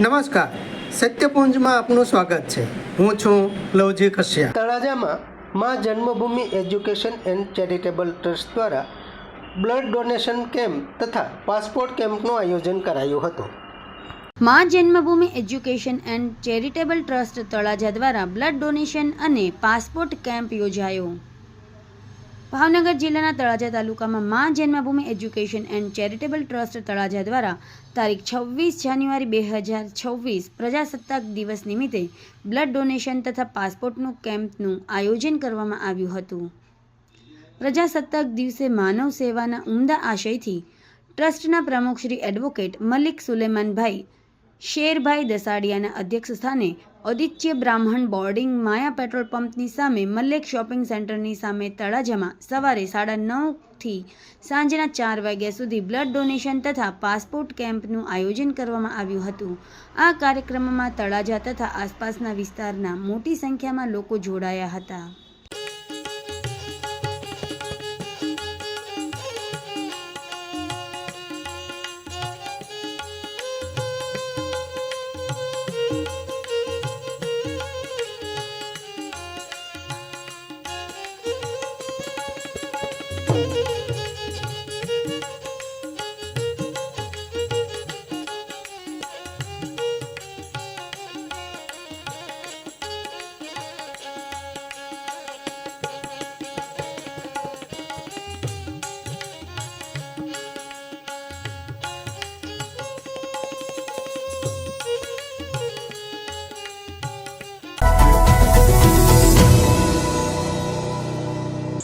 નમસ્કાર. સત્યપુંજમાં આપનું સ્વાગત છે. હું છું Lavji કશ્યા તળાજામાં Maa Janmabhoomi education and charitable trust દ્વારા બ્લડ ડોનેશન કેમ્પ તથા પાસપોર્ટ કેમ્પનું આયોજન કરાયું હતું. Maa Janmabhoomi education and charitable trust Talaja દ્વારા બ્લડ ડોનેશન અને પાસપોર્ટ કેમ્પ યોજાયો. ભાવનગર જિલ્લાના તળાજા તાલુકામાં Maa Janmabhoomi education and charitable trust Talaja દ્વારા તારીખ છવ્વીસ જાન્યુઆરી બે હજાર છવ્વીસ પ્રજાસત્તાક દિવસ નિમિત્તે બ્લડ ડોનેશન તથા પાસપોર્ટનું કેમ્પનું આયોજન કરવામાં આવ્યું હતું. પ્રજાસત્તાક દિવસે માનવ સેવાના ઉમદા આશયથી ટ્રસ્ટના પ્રમુખ શ્રી એડવોકેટ મલિક સુલેમાનભાઈ શેરભાઈ દસાડિયાના અધ્યક્ષ સ્થાને ઔદિત્ય બ્રાહ્મણ બોર્ડિંગ માયા પેટ્રોલ પંપની સામે મલ્લેક શોપિંગ સેન્ટરની સામે તળાજામાં સવારે સાડા નવથી સાંજના ચાર વાગ્યા સુધી બ્લડ ડોનેશન તથા પાસપોર્ટ કેમ્પનું આયોજન કરવામાં આવ્યું હતું. આ કાર્યક્રમમાં તળાજા તથા આસપાસના વિસ્તારના મોટી સંખ્યામાં લોકો જોડાયા હતા.